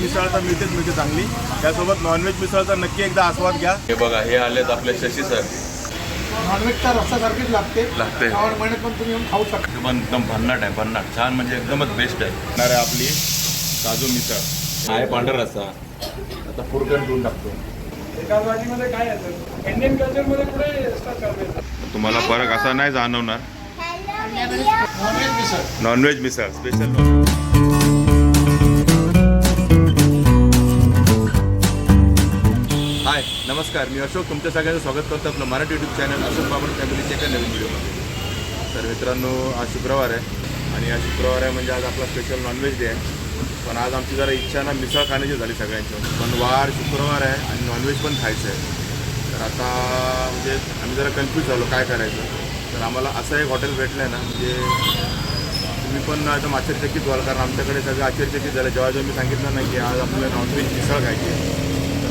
मिसळ तर मिळतेच मिळते चांगली. त्यासोबत नॉनव्हेज मिसळ तर नक्की एकदा आस्वाद घ्या. हे बघा हे आलेत आपले शशी सर. नॉनव्हेजच्या रस्त्यासारखीच लागते. लागते. श्रावण महिन्यात पण तुम्ही येऊन खाऊ शकता. एकदम एकदम भन्नाट आहे भन्नाट. छान म्हणजे एकदमच बेस्ट आहे. येणार आहे आपली काजू मिसळ. आहे पांढरा रस्सा? आता फुरकन ठेवून टाकतो. काय इंडियन कल्चरमध्ये तुम्हाला फरक असा नाही जाणवणार. Non veg misal. Non veg misal. Special hi नमस्कार. मी अशोक. तुमच्या सगळ्यांचं स्वागत करतो आपलं मराठी यूट्यूब चॅनल अशोक बाबा फॅमिलीच्या एका नवीन व्हिडिओमध्ये तर मित्रांनो आज शुक्रवार आहे आणि आज शुक्रवार आहे म्हणजे आज आपला स्पेशल नॉनव्हेज डे आहे. पण आज आमची जरा इच्छा ना मिसळ खाण्याची झाली सगळ्यांची. पण वार शुक्रवार आहे आणि नॉनव्हेज पण खायचं आहे तर आता म्हणजे आम्ही जरा कन्फ्यूज झालो काय करायचं? तर आम्हाला असं एक हॉटेल भेटलं आहे ना म्हणजे तुम्ही पण एकदम आश्चर्यचकित व्हाल कारण आमच्याकडे सगळं आश्चर्यचकित झालं जेव्हा जेव्हा मी सांगितलं ना की आज आपल्याला नॉनव्हेज मिसळ खायची आहे.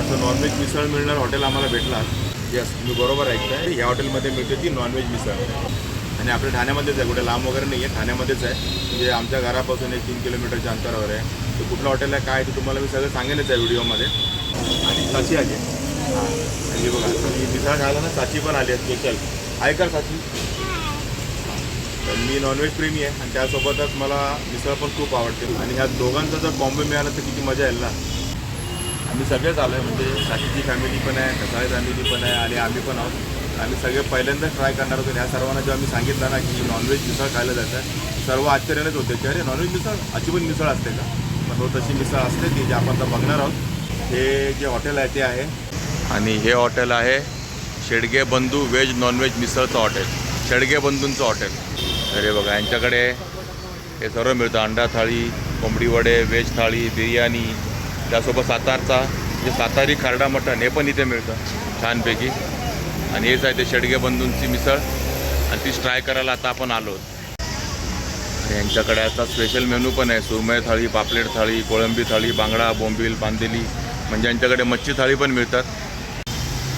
तर नॉनव्हेज मिसळ मिळणार हॉटेल आम्हाला भेटला यस तुम्ही बरोबर ऐकताय. या हॉटेलमध्ये मिळते ती नॉनव्हेज मिसळ. आणि आपल्या ठाण्यामध्येच आहे कुठे लांब वगैरे नाही आहे ठाण्यामध्येच आहे. म्हणजे आमच्या घरापासून एक तीन किलोमीटरच्या अंतरावर आहे. तर कुठलं हॉटेल आहे काय ते तुम्हाला मी सगळं सांगेलच आहे व्हिडिओमध्ये. आणि साची आली आहे. हां आणि हे बघा मिसळ खायला ना साची पण आली आहे स्पेशल आहे का साची? तर मी नॉनव्हेज प्रेमी आहे आणि त्यासोबतच मला मिसळ पण खूप आवडते. आणि ह्या दोघांचा जर कॉम्बो मिळाला तर किती मजा येईल ना. आम्ही सगळेच आलो आहे. म्हणजे साठीची फॅमिली पण आहे कसाळी फॅमिली पण आहे आणि आम्ही पण आहोत. आम्ही सगळे पहिल्यांदाच ट्राय करणार होतो. ह्या सर्वांना जेव्हा आम्ही सांगितलं ना की नॉनव्हेज मिसळ खायला जायचं सर्व आश्चर्यानेच होते. की अरे नॉनव्हेज मिसळ? अशी पण मिसळ असते का? पण हो तशी मिसळ असते ती जे आपण आता बघणार आहोत. हे जे हॉटेल आहे ते आहे. आणि हे हॉटेल आहे Shedge Bandhu veg non veg मिसळचं hotel Shedge बंधूंचं हॉटेल अरे बघा यांच्याकडे हे सर्व मिळतं. अंडा थाळी कोंबडी वडे व्हेज थाळी बिर्याणी त्यासोबत सातारचा जे सातारी खारडा मटण हे पण इथे मिळतं छानपैकी. आणि हेच आहे ते शेडगे बंधूंची मिसळ. आणि तीच ट्राय करायला आता आपण आलो. आणि यांच्याकडे आता स्पेशल मेनू पण आहे. सुरमई थाळी पापलेट थाळी कोळंबी थाळी बांगडा बोंबील बांदेली. म्हणजे यांच्याकडे मच्छी थाळी पण मिळतात.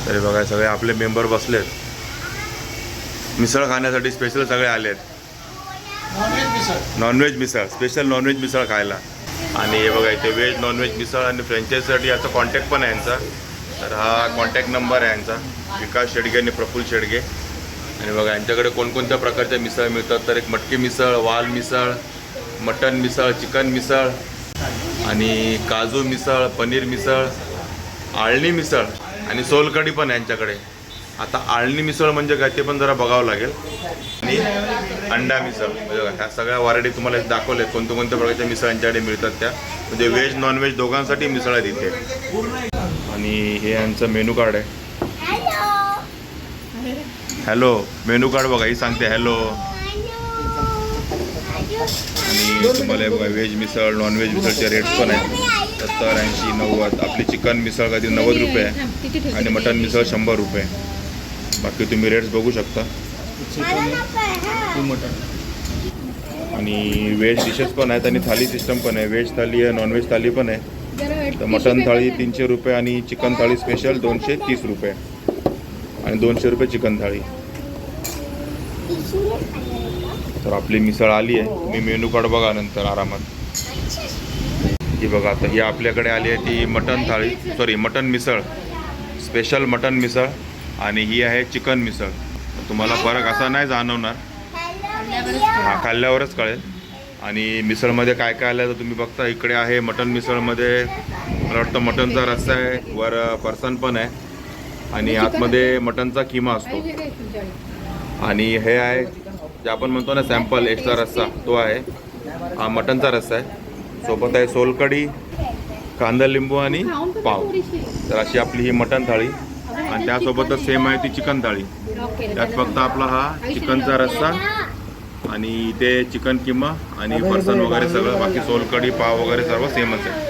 तरी बघा सगळे आपले मेंबर बसलेत. मिसळ खाण्यासाठी स्पेशल सगळे आलेत. Non veg misal. Non veg misal. Special non veg misal खायला. आणि हे बघा इथे व्हेज नॉनव्हेज मिसळ आणि फ्रँचायझीसाठी याचा कॉन्टॅक्ट पण आहे यांचा. तर हा कॉन्टॅक्ट नंबर आहे यांचा. विकास शेडगे आणि प्रफुल्ल शेडगे. आणि बघा यांच्याकडे कोणकोणत्या प्रकारच्या मिसळ मिळतात? तर एक मटकी मिसळ वाल मिसळ मटन मिसळ चिकन मिसळ आणि काजू मिसळ पनीर मिसळ आळणी मिसळ आणि सोलकढी पण आहे यांच्याकडे. आता आळणी मिसळ म्हणजे काय ते पण जरा बघावं लागेल. आणि अंडा मिसळ म्हणजे ह्या सगळ्या व्हरायटी तुम्हाला दाखवल्यात. कोणत्या कोणत्या प्रकारच्या मिसळ यांच्याकडे मिळतात त्या. म्हणजे व्हेज नॉनव्हेज दोघांसाठी मिसळ आहेत इथे. आणि हे यांचं मेनू कार्ड आहे. हॅलो मेनू कार्ड बघा ही सांगते हॅलो. आणि तुम्हाला हे बघा व्हेज मिसळ नॉनव्हेज मिसळचे रेट्स पण आहेत. सत्तर ऐंशी नव्वद. आपली चिकन मिसळ कधी नव्वद रुपये आणि मटन मिसळ शंभर रुपये. बाकी तुम्ही रेट्स बघू शकता. आणि व्हेज डिशेस पण आहेत आणि थाली सिस्टम पण आहे. व्हेज थाली आहे नॉनव्हेज थाली पण आहे. तर मटन थाळी तीनशे रुपये आणि चिकन थाळी स्पेशल दोनशे तीस रुपये. आणि दोनशे रुपये चिकन थाळी. तर आपली मिसळ आली आहे. तुम्ही मेनू कार्ड बघा नंतर आरामात. ही बघा आता ही आपल्याकडे आली आहे ती mutton thali. Sorry mutton misal. Special mutton misal. आणि ही आहे चिकन मिसळ. तुम्हाला फरक असा नाही जाणवणार. हा खाल्ल्यावरच कळेल. आणि मिसळमध्ये काय काय आलं तर तुम्ही बघता इकडे आहे मटन मिसळमध्ये. मला वाटतं मटनचा रस्सा आहे वर फरसाण पण आहे. आणि आतमध्ये मटनचा किमा असतो. आणि हे आहे जे आपण म्हणतो ना सॅम्पल एक्स्ट्रा रस्सा तो आहे. हा मटनचा रस्सा आहे. सोबत आहे सोलकढी कांदा लिंबू आणि पाव. तर अशी आपली ही मटन थाळी. आणि त्यासोबतच सेम आहे ती चिकन थाळी. त्यात फक्त आपला हा चिकनचा रस्सा आणि इथे चिकन किमा आणि फरसाण वगैरे सगळं बाकी सोलकढी पाव वगैरे सर्व सेमच आहे.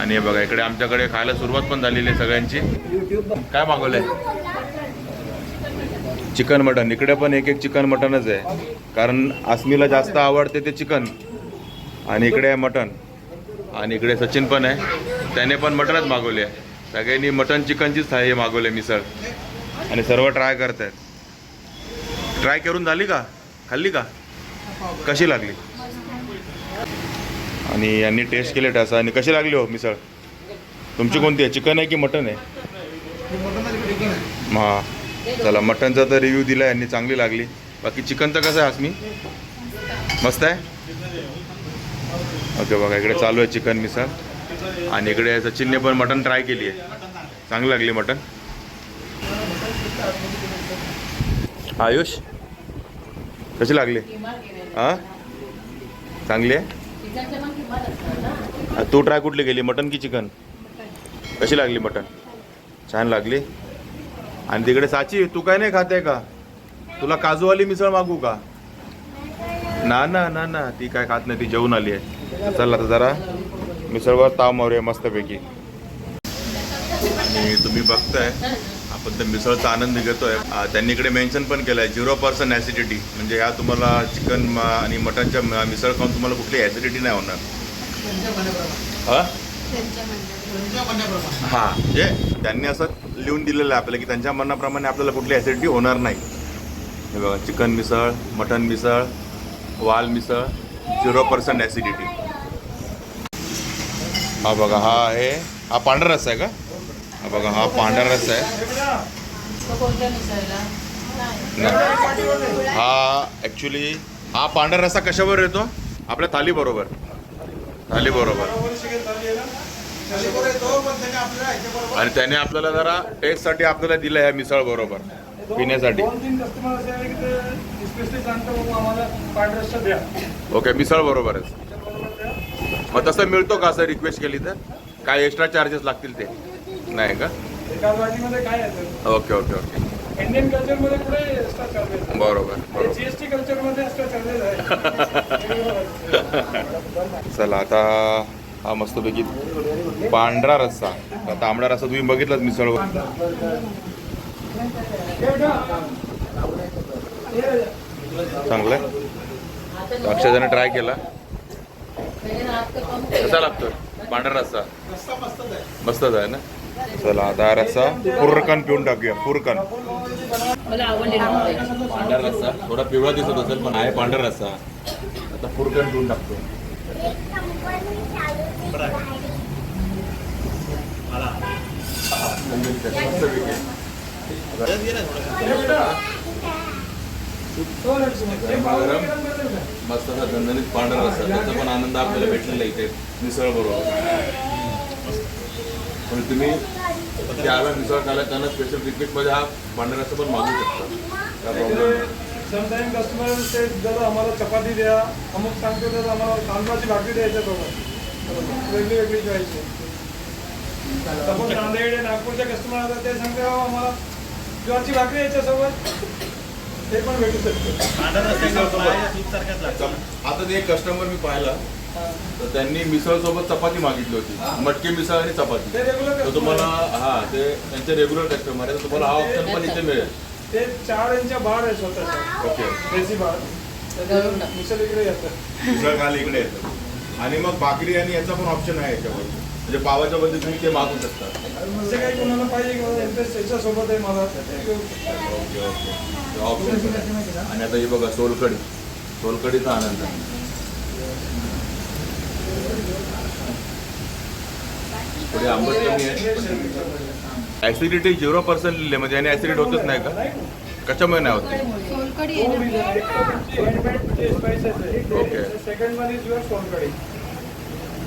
आणि हे बघा इकडे आमच्याकडे खायला सुरुवात पण झालेली आहे सगळ्यांची. काय मागवलंय? चिकन मटन इकडे पण एक एक चिकन मटनच आहे. कारण आसमीला जास्त आवडते ते चिकन आणि इकडे आहे मटन आणि इकडे सचिन पण आहे. त्याने पण मटनच मागवले आहे. सगळ्यांनी मटन चिकनचीच थाळी मागवले मिसळ आणि सर्व ट्राय करत आहेत ट्राय करून झाली का? खाल्ली का? कशी लागली? आणि यांनी टेस्ट केले ठसा आणि कशी लागली हो मिसळ? तुमची कोणती आहे? चिकन आहे की मटन आहे? हा. चला मटनचा तर रिव्ह्यू दिला यांनी चांगली लागली. बाकी चिकनचं कसं आहे मी मस्त आहे? ओके बघा इकडे चालू आहे चिकन मिसळ. आणि इकडे सचिनने पण मटन ट्राय केली आहे. चांगली लागली मटन आयुष कशी लागली? हां? चांगली आहे? तू ट्राय कुठली केली? मटन की चिकन? कशी लागली मटन छान लागली. आणि तिकडे साची तू काय नाही खाते का? तुला काजूवाली मिसळ मागू का? ना ना ना ना. ती काय खात नाही ती जेवून आली आहे. चल आता जरा. मिसळवर ताव मारूया मस्तपैकी. आणि तुम्ही बघताय आपण त्या मिसळचा आनंद घेतोय. त्यांनी इकडे मेन्शन पण केलं आहे झिरो पर्सेंट ॲसिडिटी म्हणजे ह्या तुम्हाला चिकन आणि मटनच्या मिसळ खाऊन तुम्हाला कुठली ॲसिडिटी नाही होणार. हा? म्हणजे त्यांनी असं लिहून दिलेलं आहे आपल्याला की त्यांच्या मनाप्रमाणे आपल्याला कुठली ॲसिडिटी होणार नाही. हे बघा चिकन मिसळ मटन मिसळ वाल मिसळ झिरो पर्सेंट ॲसिडिटी हा बघा हा आहे हा पांढरा रस्सा आहे का? हा बघा हा पांढरा रस्सा आहे. हा ॲक्च्युली हा पांढरा रस्सा कशावर येतो? आपल्या थाली बरोबर. थाली बरोबर. आणि त्याने आपल्याला जरा टेस्टसाठी आपल्याला दिलं आहे मिसळ बरोबर. पिण्यासाठी. ओके मिसळ बरोबरच मग तसं मिळतो का असं रिक्वेस्ट केली तर? काय एक्स्ट्रा चार्जेस लागतील ते? नाही का? ओके ओके ओके इंडियन कल्चरमध्ये कुठे एक्स्ट्रा चार्जेस बरोबर बरोबर. जीएसटी कल्चरमध्ये एक्स्ट्रा चार्जेस आहे चला आता हा मस्तपैकी पांढरा रस्सा. आता तांबडा रस्सा तुम्ही बघितलाच मिसळवर चांगलं आहे अक्षयजाने ट्राय केला. कसा लागतोय? पांढरा रस्सा? मस्तच आहे ना? चला आता रस्सा पुरकन पिऊन टाकूया पुरकन पांढरा रस्सा. थोडा पिवळा दिसत असेल पण आहे पांढरा रस्सा. आता पुरकन पिऊन टाकतो. गरम मस्त असा झणझणीत पांढरा रस्सा. त्याचा पण आनंद आपल्याला भेटलेला इथे. मिसळ बरोबर. पण तुम्ही त्याला मिसळ खायला त्यांना स्पेशल रिक्वेस्टमध्ये हा पांढरा रस्सा पण मागू शकता. काय प्रॉब्लेम समटाईम कस्टमर ते जर आम्हाला चपाती द्या. अमुक सांगतो तर आम्हाला तांदळाची भाकरी द्यायच्या सोबत वेगळी वेगळी द्यायची सपोज नांदेड नागपूरचे कस्टमर आता ते सांगते "अहो, आम्हाला ज्वारीची भाकरी याच्यासोबत. ते पण भेटू शकते. आता ते एक कस्टमर मी पाहिला तर त्यांनी मिसळ सोबत चपाती मागितली होती. मटकी मिसळ आणि चपाती. ते रेग्युलर तर तुम्हाला हा ते त्यांचे रेग्युलर कस्टमर आहे. तर तुम्हाला हा ऑप्शन पण इथे मिळेल. ते चार इंच्या बार आहे स्वतःच्या ओके. देसी बार. मिसळ इकडे येतं. मिसळ खायला इकडे येतं. आणि मग भाकरी आणि याचा पण ऑप्शन आहे याच्यावर. म्हणजे पावाच्या बद्दल तुम्ही ते मागू शकता. असे काही कोणाला पाहिजे किंवा इंटरेस्ट याच्यासोबत आहे मला. Okay okay. ऑप्शन पण आहे. आणि आता हे बघा सोलकडी सोलकडीचा आनंद आहे. थोडी आंबट कमी आहे. ऍसिडिटी झिरो पर्सेंट लिहिले म्हणजे आणि ऍसिडिट होतच नाही का? कशामुळे नाही होत? सोलकडी आहे ना. Okay. Second one is your solkadhi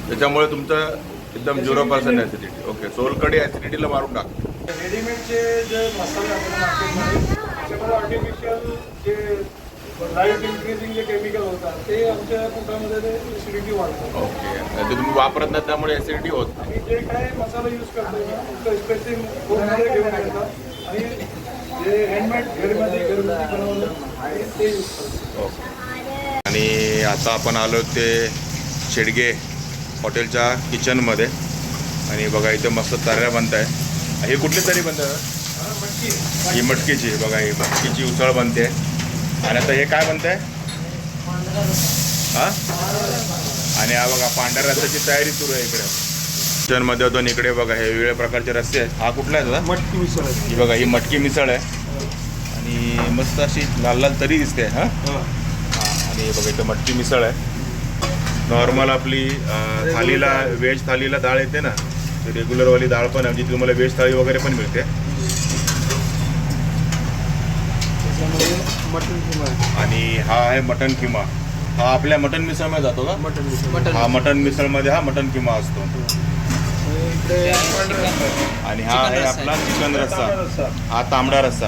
त्याच्यामुळे तुमचं एकदम zero percent acidity okay solkadhi ऍसिडिटीला मारून टाक. रेडीमेडचे जे मसाले आपण मार्केटमध्ये त्याच्यामध्ये आर्टिफिशियल जे लाईफ इन्क्रीजिंग जे केमिकल होतात ते आमच्या पोटामध्ये ते ऍसिडिटी वाढतात. ओके. ते तुम्ही वापरत नाही त्यामुळे ऍसिडिटी होत नाही. आणि जे काय मसाला यूज करतो ना स्पेसिफिक होममध्ये घेऊन येतात आणि आणि आता आपण आलो ते शेडगे हॉटेलच्या किचनमध्ये. आणि बघा इथे मस्त तर्या बनत आहे हे कुठली तरी बनत ही? मटकीची बघा ही मटकीची उसळ बनते. आणि आता हे काय बनत आहे हां? आणि हा बघा पांढऱ्या रस्त्याची तयारी सुरू आहे इकडे. किचनमध्ये आणि इकडे बघा हे वेगवेगळ्या प्रकारचे रस्ते आहेत. हा कुठला आहे दादा? मटकी मिसळ ही बघा ही मटकी मिसळ आहे. आणि मस्त अशी लाल लाल तरी दिसते हां? हां. आणि बघा इथं मटकी मिसळ आहे. नॉर्मल आपली थालीला व्हेज थालीला डाळ येते ना ती रेग्युलरवाली डाळ पण आहे तुम्हाला व्हेज थाळी वगैरे पण मिळते. मटन किमा आणि हा आहे मटन किमा. हा आपल्या मटन मिसळमध्ये जातो का? मटन मिसळ. हा मटन मिसळमध्ये हा मटन किमा असतो. आणि हा आहे आपला चिकन रस्सा. हा तांबडा रस्सा.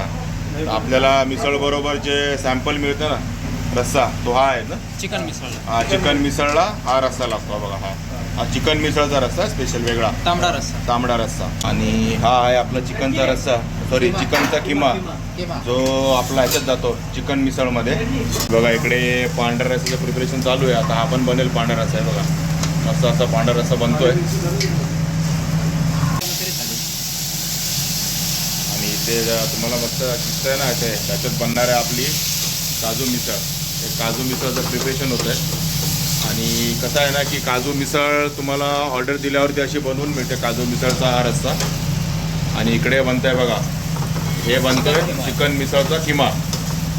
आपल्याला मिसळ बरोबर जे सॅम्पल मिळतं ना रस्सा तो हा आहे ना? चिकन मिसळ. हा चिकन मिसळला हा रस्सा लागतो बघा हा. हा चिकन मिसळचा रस्सा स्पेशल वेगळा. तांबडा रस्सा. तांबडा रस्सा. आणि हा आहे आपला चिकनचा रस्सा. सॉरी चिकनचा किमा. किमा. जो आपला ह्याच्यात जातो चिकन मिसळमध्ये. बघा इकडे पांढऱ्या रस्स्याचं प्रिपरेशन चालू आहे. आता हा पण बनेल पांढरा रस्सा आहे बघा. मस्त असा पांढरा रस्सा बनतोय आणि ते तुम्हाला मस्त दिसतंय ना ते त्याच्यात बनणार आहे आपली काजू मिसळ. हे काजू मिसळचं प्रिपरेशन होतं आहे आणि कसं आहे ना की काजू मिसळ तुम्हाला ऑर्डर दिल्यावरती अशी बनवून मिळते काजू मिसळचा हा रस्ता आणि इकडे बनतंय बघा. हे बनतोय चिकन मिसळचा किमा.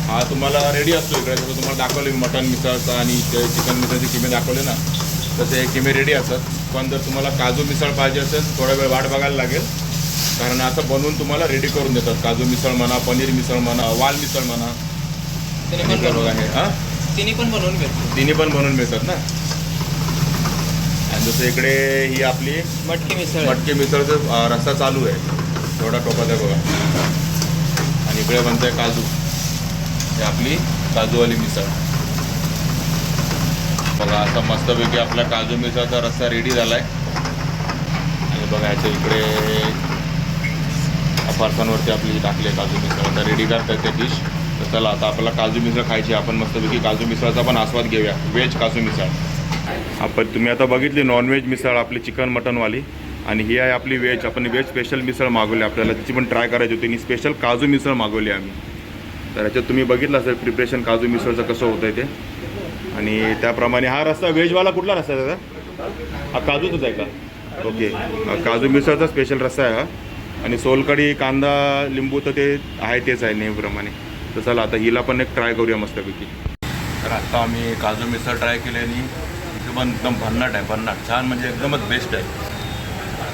हा तुम्हाला रेडी असतो इकडे. जसं तुम्हाला दाखवले मी मटन मिसळचा आणि ते चिकन मिसळचे किमे दाखवले ना तसे हे किमे रेडी असतात. पण जर तुम्हाला काजू मिसळ पाहिजे असेल थोडा वेळ वाट बघायला लागेल. कारण असं बनवून तुम्हाला रेडी करून देतात. काजू मिसळ म्हणा पनीर मिसळ म्हणा वाल मिसळ म्हणा. बघा बनवून हे हां? तिने पण बनवून भेटतो तिन्ही पण बनवून मिळतात ना? आणि जसं इकडे ही आपली मटकी मिसळ आहे. मटके मिसळचं अं, रस्सा चालू आहे. थोडा टोपात आहे बघा. आणि इकडे बनतंय काजू. ही आपली काजूवाली मिसळ. बघा आता मस्तपैकी आपला काजू मिसळचा रस्सा रेडी झालाय. आणि बघा ह्याच्या इकडे फरसांवरती आपली टाकली आहे काजू मिसळ. आता रेडी करतात ते डिश तर चला आता आपल्याला काजू मिसळ खायची आपण मस्तपैकी काजू मिसळचा पण आस्वाद घेऊया. व्हेज काजू मिसळ. आपण तुम्ही आता बघितली नॉनव्हेज मिसळ आपली चिकन मटनवाली आणि ही आहे आपली व्हेज आपण व्हेज स्पेशल मिसळ मागवली आपल्याला. तिची पण ट्राय करायची होती. आणि स्पेशल काजू मिसळ मागवली आम्ही. तर याच्यात तुम्ही बघितलं असेल प्रिपरेशन काजू मिसळचं कसं होतं ते. आणि त्याप्रमाणे हा रस्ता व्हेजवाला कुठला रस्ता आहे दादा? हा काजूचाच आहे का? ओके काजू मिसळचा स्पेशल रस्ता आहे हा. आणि सोलकढी कांदा लिंबू तर ते आहे तेच आहे नेहमीप्रमाणे. तर चला आता हिला पण एक ट्राय करूया मस्तपैकी. तर आता आम्ही काजू मिसळ ट्राय केली आणि इथे पण एकदम भन्नाट आहे भन्नाट. छान म्हणजे एकदमच बेस्ट आहे.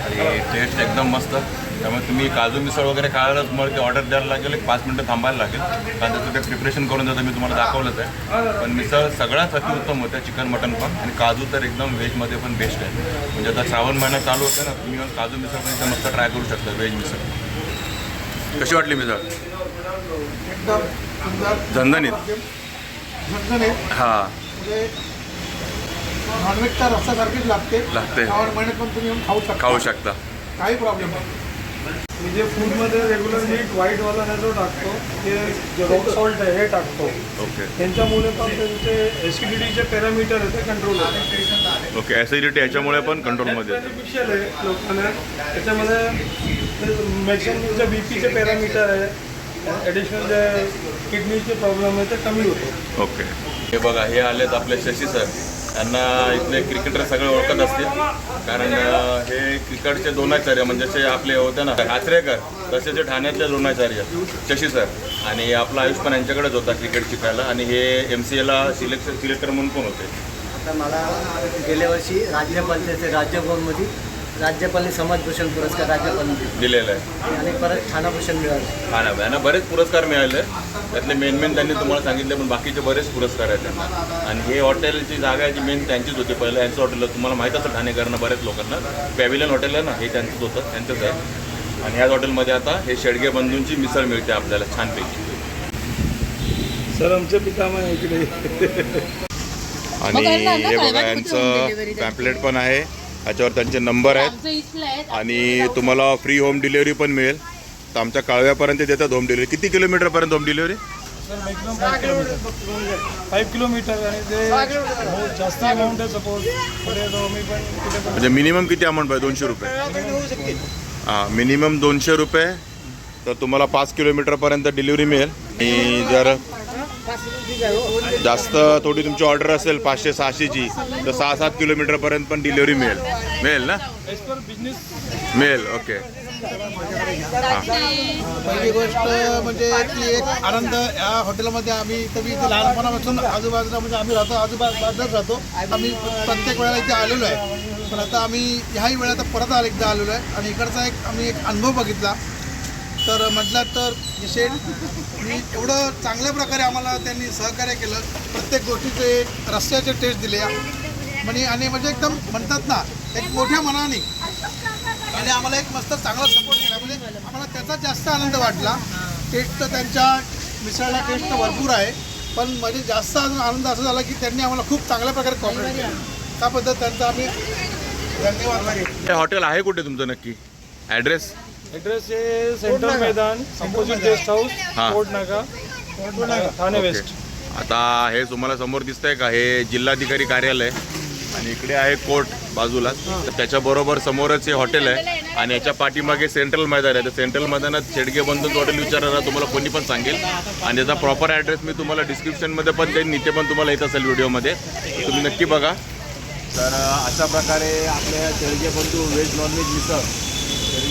आणि टेस्ट एकदम मस्त. त्यामुळे तुम्ही काजू मिसळ वगैरे खायला तुम्हाला ते ऑर्डर द्यायला लागेल. एक पाच मिनटं थांबायला लागेल. कारण त्याचं ते प्रिपरेशन करून देतं मी तुम्हाला दाखवलंच आहे. पण मिसळ सगळ्यात अतिउत्तम होत्या चिकन मटन पण. आणि काजू तर एकदम व्हेजमध्ये पण बेस्ट आहे. म्हणजे आता श्रावण महिना चालू होते ना तुम्ही काजू मिसळ पण इथे मस्त ट्राय करू शकता व्हेज मिसळ. कशी वाटली मिसळ? झणझणीत. हां. म्हणजे नॉनव्हेजच्या रस्त्यासारखीच लागते. लागते. श्रावण महिन्यात पण तुम्ही खाऊ शकता. खाऊ शकता. काही प्रॉब्लेम नाही. मी जे फूडमध्ये रेग्युलर मीठ व्हाईटवाला नाही जो टाकतो. ते जे रॉक सॉल्ट आहे हे टाकतो. ओके त्यांच्यामुळे पण त्यांचे ॲसिडिटीचे पॅरामीटर आहे ते कंट्रोल होते ओके ॲसिडिटी याच्यामुळे पण कंट्रोलमध्ये बेनिफिशियल आहे लोकांना. त्याच्यामध्ये मॅक्झिमम बी पीचे पॅरामीटर आहे. ॲडिशनल जे किडनीचे प्रॉब्लेम आहे ते कमी होतो. ओके हे बघा हे आलेत आपले शशी सर त्यांना इथले क्रिकेटर सगळे ओळखत असतील. कारण हे क्रिकेटचे द्रोणाचार्य म्हणजे जसे आपले होते ना आचरेकर तसे जे ठाण्यातले द्रोणाचार्य शशी सर आणि आपला आयुष पण यांच्याकडेच होता क्रिकेट शिकायला. आणि हे एम सी एला सिलेक्शन सिलेक्टर म्हणून पण होते. आता मला गेल्या वर्षी राज्यपालचे राज्यभवनमध्ये राज्यपालने समाजभूषण पुरस्कार राज्यपाल दिलेलं आहे. आणि परत ठाणाभूषण मिळालं. हा ना यांना बरेच पुरस्कार मिळाले. त्यातले मेन मेन त्यांनी तुम्हाला सांगितले पण बाकीचे बरेच पुरस्कार आहेत त्यांना. आणि हे हॉटेलची जागा आहे जी मेन त्यांचीच होती पहिलं. यांचं हॉटेल तुम्हाला माहीत असतं ठाणेकरांना बरेच लोकांना. पॅव्हिलियन हॉटेल आहे ना हे त्यांचंच होतं. त्यांचंच आहे. आणि ह्याच हॉटेलमध्ये आता हे शेडगे बंधूंची मिसळ मिळते आपल्याला छानपैकी. सर आमचे पितामह आहे इकडे. आणि हे बघा यांचं पॅम्पलेट पण आहे. याच्यावर त्यांचे नंबर आहेत. आणि तुम्हाला फ्री होम डिलिव्हरी पण मिळेल. तर आमच्या कळव्यापर्यंत देतात होम डिलिव्हरी किती किलोमीटरपर्यंत होम डिलिव्हरी म्हणजे मिनिमम किती अमाऊंट पाहिजे? दोनशे रुपये. हां मिनिमम दोनशे रुपये. तर तुम्हाला पाच किलोमीटरपर्यंत डिलिव्हरी मिळेल. आणि जर जास्त थोडी तुमची ऑर्डर असेल पाचशे सहाशेची तर सहा सात किलोमीटरपर्यंत पण डिलिव्हरी मिळेल. मिळेल ना? मिळेल ओके पहिली गोष्ट म्हणजे ती एक आनंद या हॉटेलमध्ये आम्ही इथं मी इथे लहानपणापासून आजूबाजूला म्हणजे आम्ही राहतो आजूबाजूलाच राहतो. आम्ही प्रत्येक वेळेला इथे आलेलो आहे. पण आता आम्ही ह्याही वेळेत परत आले एकदा आलेलो आहे. आणि इकडचा एक आम्ही एक अनुभव बघितला. तर म्हटलं तर विशेष मी एवढं चांगल्या प्रकारे आम्हाला त्यांनी सहकार्य केलं. प्रत्येक गोष्टीचे रस्त्याचे टेस्ट दिले. म्हणजे आणि म्हणजे एकदम म्हणतात ना एक मोठ्या मनाने. आणि आम्हाला एक मस्त चांगला सपोर्ट केला. म्हणजे आम्हाला त्याचा जास्त आनंद वाटला. टेस्ट तर त्यांच्या मिसळला टेस्ट तर भरपूर आहे. पण म्हणजे जास्त अजून आनंद असा झाला की त्यांनी आम्हाला खूप चांगल्या प्रकारे कॉपरेट केलं. त्याबद्दल त्यांचा आम्ही धन्यवाद. हॉटेल आहे कुठे तुमचं नक्की? ॲड्रेस ॲड्रेस आहे सेंट्रल मैदान अपोजिट गेस्ट हा. हाऊस कोर्ट नाका ठाणे वेस्ट आता हे तुम्हाला समोर दिसतंय का? हे जिल्हाधिकारी कार्यालय आणि इकडे आहे कोर्ट बाजूला. तर त्याच्याबरोबर समोरच हे हॉटेल आहे आणि याच्या पाठीमागे सेंट्रल मैदान आहे. तर सेंट्रल मैदानात शेडगे बंधूच हॉटेल विचारणार तुम्हाला कोणी पण सांगेल. आणि त्याचा प्रॉपर ॲड्रेस मी तुम्हाला डिस्क्रिप्शनमध्ये पण देईन. इथे पण तुम्हाला येत असेल व्हिडिओमध्ये तुम्ही नक्की बघा. तर अशा प्रकारे आपल्या शेळगे बंधू व्हेज नॉनव्हेज मिसळ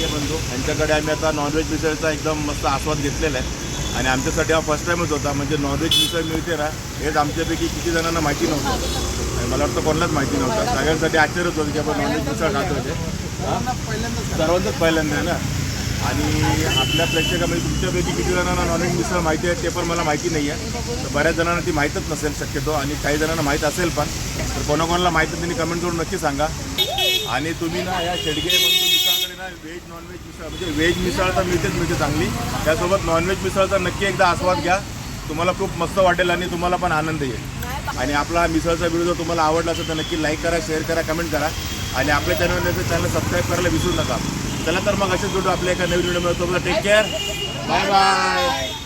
शेळगे बंधू यांच्याकडे आम्ही आता नॉनव्हेज मिसळचा एकदम मस्त आस्वाद घेतलेला आहे. आणि आमच्यासाठी हा फर्स्ट टाईमच होता म्हणजे नॉनव्हेज मिसळ मिळते ना हेच आमच्यापैकी किती जणांना माहिती नव्हतं. आणि मला वाटतं कोणालाच माहिती नव्हतं. सगळ्यांसाठी आश्चर्यच होतं की आपण नॉनव्हेज मिसळ खातो होते. सर्वांचंच पहिल्यांदा आहे ना? आणि आपल्या प्रेक्षकामध्ये तुमच्यापैकी किती जणांना नॉनव्हेज मिसळ माहिती आहे ते पण मला माहिती नाही आहे. तर बऱ्याच जणांना ती माहीतच नसेल शक्यतो आणि काही जणांना माहीत असेल पण तर कोणाकोणाला माहिती त्यांनी कमेंट करून नक्की सांगा. आणि तुम्ही ना या शेडगे व्हेज नॉनव्हेज मिसळ. म्हणजे व्हेज मिसळ तर मिळतेच मिळते चांगली. त्यासोबत नॉनव्हेज मिसळचा नक्की एकदा आस्वाद घ्या. तुम्हाला खूप मस्त वाटेल आणि तुम्हाला पण आनंद येईल. आणि आपला मिसळचा व्हिडिओ जर तुम्हाला आवडला असेल तर नक्की लाईक करा शेअर करा कमेंट करा. आणि आपल्या चॅनल चॅनल सबस्क्राईब करायला विसरू नका. चला तर मग असेच व्हिडिओ आपल्या एका नवीन व्हिडिओमध्ये मिळतो टेक केअर बाय बाय